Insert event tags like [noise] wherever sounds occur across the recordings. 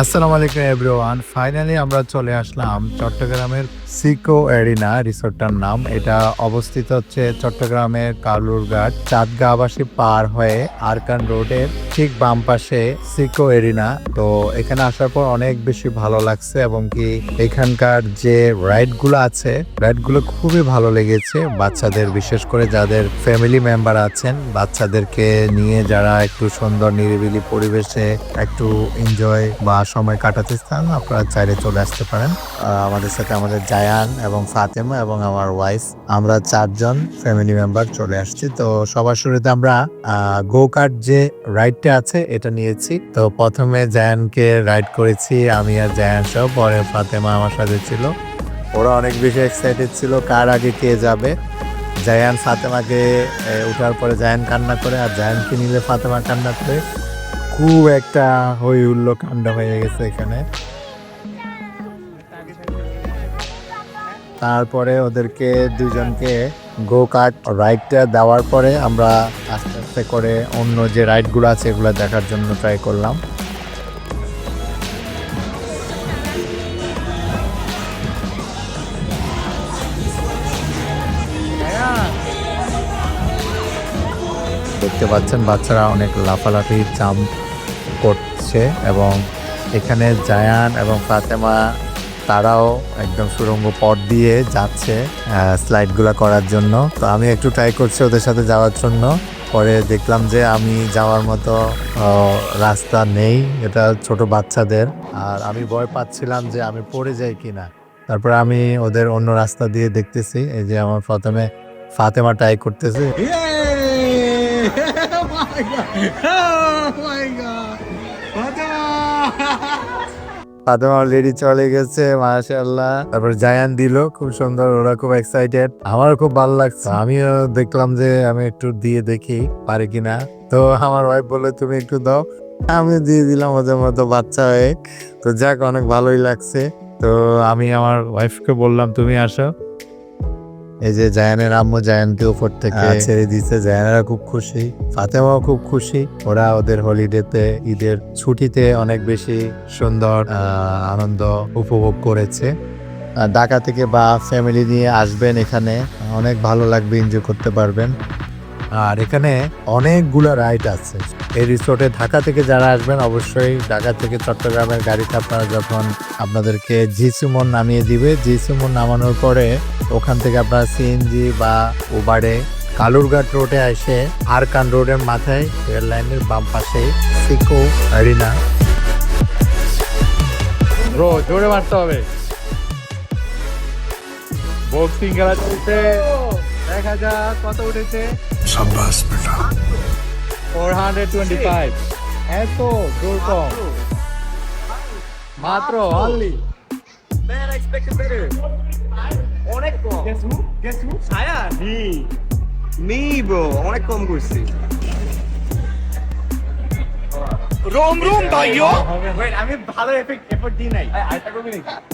আসসালামু আলাইকুম everyone. Finally আমরা চলে আসলাম চট্টগ্রামের সিকো এরিনা রিসোর্টটার নাম। এটা অবস্থিত হচ্ছে চট্টগ্রামের কালুরঘাট, চাঁদগা আবাসী পার হয়ে আরকান রোডের ঠিক বাম পাশে সিকো এরিনা। তো এখানে আসার পর অনেক বেশি ভালো লাগছে এবং কি এখানকার যে রাইডগুলো আছে রাইডগুলো খুবই ভালো লেগেছে। বাচ্চাদের, বিশেষ করে যাদের ফ্যামিলি মেম্বার আছেন, বাচ্চাদেরকে নিয়ে যারা একটু সুন্দর নিরিবিলি পরিবেশে একটু এনজয় বা সময় কাটাতে চান, আপনারা চাইলে চলে আসতে পারেন। আমাদের সাথে আমাদের জায়ান এবং ফাতেমা এবং আমার ওয়াইফ আমরা চারজন ফ্যামিলি মেম্বার চলে আসছি। তো সবার শুরুতে আমরা গো কার্ট যে রাইডটা আছে, এটা নিয়েছি। তো প্রথমে জায়ানকে রাইড করেছি, আমি আর জায়ান সহ, পরে ফাতেমা আমার সাথে ছিল। ওরা অনেক বেশি এক্সাইটেড ছিল, কার আগে কে যাবে। জায়ান ফাতেমাকে উঠার পরে জায়ান কান্না করে, আর জায়ানকে নিলে ফাতেমা কান্না করে। খুব একটা হই হুল্লো কাণ্ড হয়ে গেছে এখানে। তারপরে ওদেরকে দুজনকে গো কার্ট রাইডটা দেওয়ার পরে আমরা আস্তে আস্তে করে অন্য যে রাইডগুলো আছে এগুলো দেখার জন্য ট্রাই করলাম। দেখতে পাচ্ছেন বাচ্চারা অনেক লাফালাফি জাম্প করছে এবং এখানে জায়ান এবং ফাতেমা তারাও একদম সুরঙ্গ পথ দিয়ে যাচ্ছে স্লাইডগুলো করার জন্য। তো আমি একটু ট্রাই করছি ওদের সাথে যাওয়ার জন্য। পরে দেখলাম যে আমি যাওয়ার মতো রাস্তা নেই। এটা ছোট বাচ্চাদের। আর আমি ভয় পাচ্ছিলাম যে আমি পড়ে যাই কিনা। তারপরে আমি ওদের অন্য রাস্তা দিয়ে দেখতেছি। এই যে আমার প্রথমে ফাতেমা ট্রাই করতেছে। [laughs] ফাতেমা অলরেডি চলে গেছে, মাশাআল্লাহ। তারপর জায়ান দিল, খুব সুন্দর, ওরা খুব এক্সাইটেড আমার খুব ভালো লাগছে। আমিও দেখলাম যে আমি একটু দিয়ে দেখি, পারি কিনা। তো আমার ওয়াইফ বলল, তুমি একটু দাও। আমি দিয়ে দিলাম, ওদের মতো বাচ্চা হয়ে। তো যাক, অনেক ভালোই লাগছে। তো আমি আমার ওয়াইফকে বললাম, তুমি আসো। এই যে জায়ানের আম্মু জায়ানকে উপর থেকে। ছেড়ে দিচ্ছে জায়ানেরা খুব খুশি, ফাতেমাও খুব খুশি। ওরা ওদের হলিডেতে ঈদের ছুটিতে অনেক বেশি সুন্দর আনন্দ উপভোগ করেছে। ঢাকা থেকে বা ফ্যামিলি নিয়ে আসবেন এখানে, অনেক ভালো লাগবে এনজয় করতে পারবেন। আর এখানে অনেকগুলো রাইড আছে। এই রিসোর্টে ঢাকা থেকে যারা আসবেন, অবশ্যই ঢাকা থেকে চট্টগ্রামের গাড়িতে আপনারা যখন আপনাদেরকে জিসুমন নামিয়ে দিবে, জিসুমন নামানোর পরে ওখান থেকে আপনারা সিএনজি বা উবারে কালুরঘাট রোডে এসে আরকান রোডের মাথায় রেল লাইনের বাম পাশে সিকো অ্যারিনা ব্রো জোরে মারতে হবে। বক্সিং খেলা চলছে। দেখা যাক কত উঠেছে সাব্বাস বেটা 425 এত জোর মাত্র অনলি ম্যান এক্সপেক্টেড বেটার অনেক কম গেস হু গেস হু ছায়া হি মি ব্রো অনেক কম করছি রোম রোম ভাইও আমি ভালো এফেক্ট এফোর্ট দিই নাই আশা করবি নাকি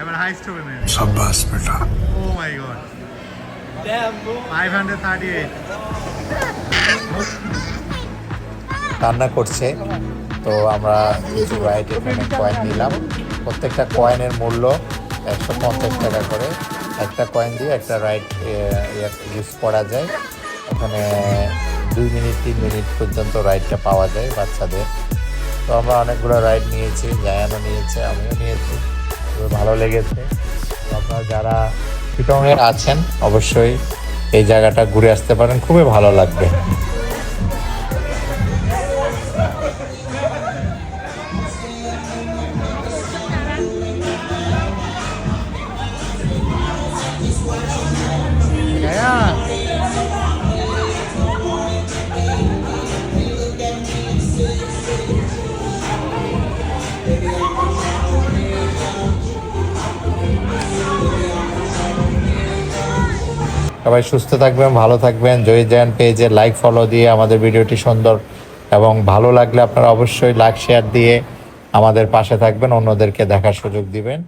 এবার হাইস্ট হবে সাব্বাস বেটা। ও মাই গড রান্না করছে তো আমরা কিছু রাইট এখানে কয়েন নিলাম। প্রত্যেকটা কয়েনের মূল্য একশো পঞ্চাশ টাকা করে। একটা কয়েন দিয়ে একটা রাইড ইউজ করা যায়। ওখানে দুই মিনিট তিন মিনিট পর্যন্ত রাইডটা পাওয়া যায় বাচ্চাদের। তো আমরা অনেকগুলো রাইড নিয়েছি জায়ানও নিয়েছে আমিও নিয়েছি। ভালো লেগেছে। আপনারা যারা চিটংয়ে আছেন অবশ্যই এই জায়গাটা ঘুরে আসতে পারেন। খুবই ভালো লাগবে। সবাই সুস্থ থাকবেন, ভালো থাকবেন। জয় জয়ান পেজে লাইক ফলো দিয়ে আমাদের ভিডিওটি সুন্দর এবং ভালো লাগলে আপনারা অবশ্যই লাইক শেয়ার দিয়ে আমাদের পাশে থাকবেন, অন্যদেরকে দেখার সুযোগ দিবেন।